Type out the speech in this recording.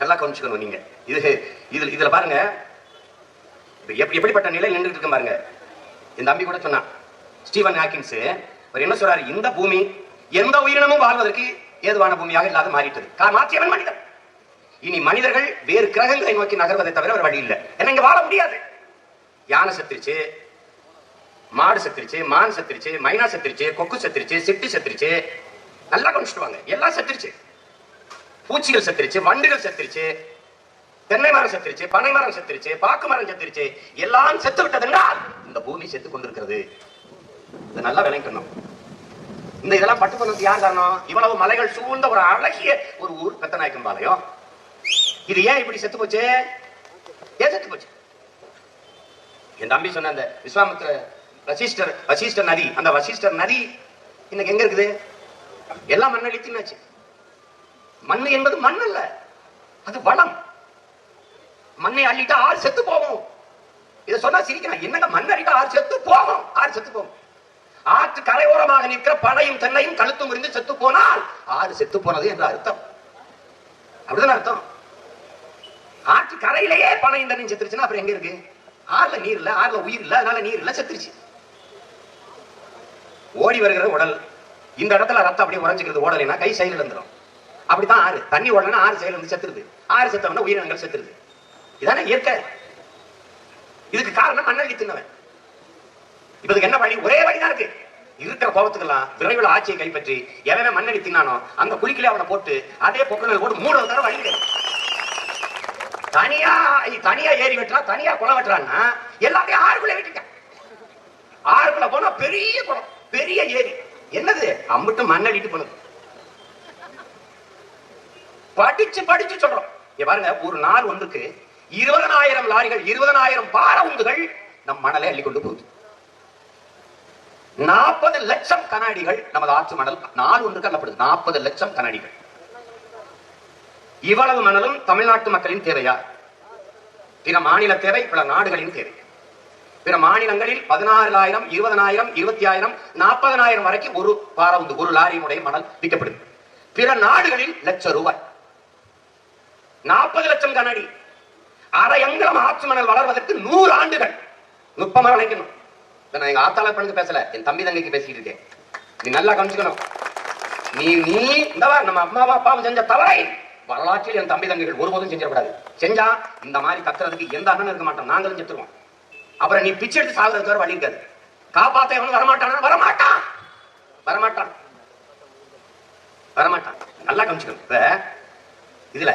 நல்லா கவனிச்சுக்கணும் நீங்க. இது இதுல இதுல பாருங்க. எப்படி எப்படிப்பட்ட நிலை நின்றுட்டு இருக்கு பாருங்க. இந்த தம்பி கூட சொன்னான் ஸ்டீவன் ஹாக்கின்ஸ் அவர் என்ன சொல்றாரு? இந்த பூமி எந்த உயிரினமும் வாழ்வதற்கு ஏதுவான பூமியாக இல்லாத மாறிட்டது. கா- மாற்றியவன் மனிதன். இனி மனிதர்கள் வேறு கிரகங்களை நோக்கி நகர்வதை தவிர ஒரு வழி இல்லை. ஏன்னா இங்க வாழ முடியாது. யானை செத்துருச்சு மாடு செத்துருச்சு மான் செத்துருச்சு மைனா செத்துருச்சு கொக்கு செத்துருச்சு சிட்டு செத்துருச்சு. நல்லா கவனிச்சுட்டு வாங்க. எல்லாம் செத்துருச்சு. பூச்சிகள் செத்துருச்சு வண்டுகள் செத்துருச்சு தென்னை மரம் செத்துருச்சு பனை மரம் செத்துருச்சு பாக்கு மரம் செத்துருச்சு எல்லாம் செத்து விட்டதுன்னா இந்த பூமி செத்து கொண்டிருக்கிறது. இதை நல்லா விளங்கணும். இந்த இதெல்லாம் பட்டு போனதுக்கு யார் காரணம் இவ்வளவு மலைகள் சூழ்ந்த ஒரு அழகிய ஒரு ஊர் பெத்தநாயக்கம் பாளையம் இது ஏன் இப்படி செத்து போச்சு? ஏன் செத்து போச்சு? என் தம்பி சொன்ன அந்த விஸ்வாமித்திர வசிஷ்டர் வசிஷ்டர் நதி அந்த வசிஷ்டர் நதி இன்னைக்கு எங்க இருக்குது? எல்லாம் மண்ணள்ளி தின்னாச்சு மண் என்பது மண் அல்ல அது வளம். மண்ணை அள்ளிட்டா ஆறு செத்து போவோம் இத சொன்னா சிரிக்கிறான். என்னங்க மண் அள்ளிட்டா ஆறு செத்து போகும்? ஆறு செத்து போகும். ஆற்று கரையோரமாக நிற்கிற பனையும் தென்னையும் கழுத்து முறிந்து செத்து போனால் ஆறு செத்து போனது என்ற அர்த்தம். அப்படிதானே அர்த்தம். ஆற்று கரையிலேயே பனையும் தென்னையும் செத்துருச்சுன்னா அப்புறம் எங்க இருக்கு? ஆறுல நீர் இல்ல ஆறுல உயிர் இல்ல அதனால நீர் இல்ல செத்துருச்சு. ஓடி வருகிற உடல். இந்த இடத்துல ரத்தம் அப்படியே உறைஞ்சிக்கிறது ஓடலைன்னா கை செயல் இழந்துரும் அப்படித்தான் ஆறு. தண்ணி ஓடலன்னா ஆறு செயல் வந்து செத்துருது. ஆறு செத்தவன உயிரினங்கள் செத்துருது. இதானே இயற்கை. இதுக்கு காரணம் மண்ணள்ளி தின்னவன். இப்ப இதுக்கு என்ன வழி? ஒரே வழிதான் இருக்கு. இருக்கிற கோபத்துக்கெல்லாம் விரைவில் ஆட்சியை கைப்பற்றி எவன் மண்ணடி தின்னானோ அந்த குழிக்கிலே அவனை போட்டு அதே பொக்கல் போட்டு மூணு தடவை வழி தனியா தனியா ஏறி வெட்டுறான் தனியா குளம் வெட்டுறான்னா எல்லாத்தையும் ஆறுக்குள்ள வெட்டிட்டான். ஆறுக்குள்ள போனா பெரிய குளம் பெரிய ஏரி. என்னது? அம்பிட்டு மண்ணடிட்டு போனது. படிச்சு படிச்சு சொல்றோம் இங்க பாருங்க ஒரு நாள் ஒன்றுக்கு இருபதனாயிரம் லாரிகள் இருபதனாயிரம் பார உந்துகள் நம் மணலை அள்ளி கொண்டு போகுது. நாற்பது லட்சம் கண்ணாடிகள் நமது ஆற்று மணல் நாள் ஒன்றுக்கு அள்ளப்படுது நாற்பது லட்சம் கண்ணாடிகள். இவ்வளவு மணலும் தமிழ்நாட்டு மக்களின் தேவையா பிற மாநில தேவை பிற நாடுகளின் தேவை. பிற மாநிலங்களில் பதினாறாயிரம் இருபதனாயிரம் இருபத்தி ஆயிரம் நாற்பதனாயிரம் வரைக்கும் ஒரு பாரவுந்து ஒரு லாரியினுடைய மணல் விற்கப்படுது. பிற நாடுகளில் லட்சம் ரூபாய். நாற்பது லட்சம் கண்ணாடி அரை எங்கிரம் ஆற்று மணல் வளர்வதற்கு நூறு ஆண்டுகள். நுட்பமாக நினைக்கணும். நான் எங்க ஆத்தாளர் பண்ணுங்க பேசல. என் தம்பி தங்கைக்கு பேசிட்டு இருக்கேன். நீ நல்லா கவனிச்சுக்கணும். நீ நீ இந்த நம்ம அம்மாவும் அப்பாவும் செஞ்ச தவறை வரலாற்றில் என் தம்பி தங்கைகள் ஒருபோதும் செஞ்சிடக்கூடாது. செஞ்சா இந்த மாதிரி கத்துறதுக்கு எந்த அண்ணனும் இருக்க மாட்டோம் நாங்களும் செத்துருவோம். அப்புறம் நீ பிச்சை எடுத்து சாகுறதுக்கு வேற வழி இருக்காது. காப்பாத்த எவனும் வரமாட்டானா? வரமாட்டான். வரமாட்டான். வரமாட்டான். நல்லா கவனிச்சுக்கணும். இப்ப இதுல